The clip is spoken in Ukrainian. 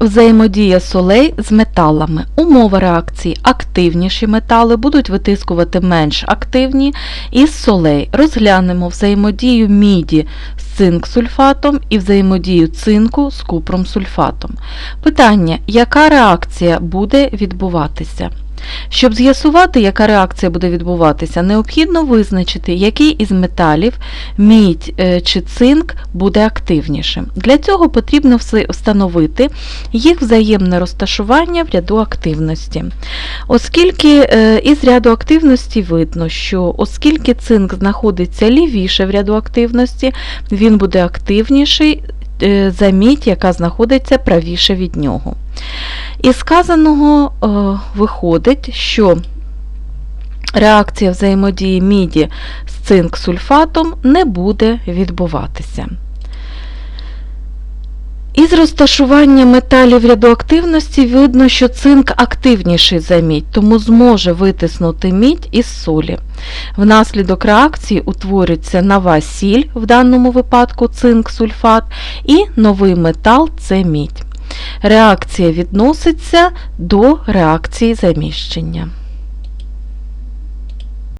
Взаємодія солей з металами. Умова реакції. Активніші метали будуть витискувати менш активні із солей. Розглянемо взаємодію міді з цинк-сульфатом і взаємодію цинку з купром-сульфатом. Питання, яка реакція буде відбуватися? Щоб з'ясувати, яка реакція буде відбуватися, необхідно визначити, який із металів, мідь е, чи цинк, буде активнішим. Для цього потрібно встановити їх взаємне розташування в ряду активності. Оскільки е, із ряду активності видно, що оскільки цинк знаходиться лівіше в ряду активності, він буде активніший е, за мідь, яка знаходиться правіше від нього. Із сказаного е, виходить, що реакція взаємодії міді з цинк-сульфатом не буде відбуватися. Із розташування металів радіоактивності видно, що цинк активніший за мідь, тому зможе витиснути мідь із солі. Внаслідок реакції утворюється нова сіль, в даному випадку цинк-сульфат, і новий метал це мідь. Реакція відноситься до реакції заміщення.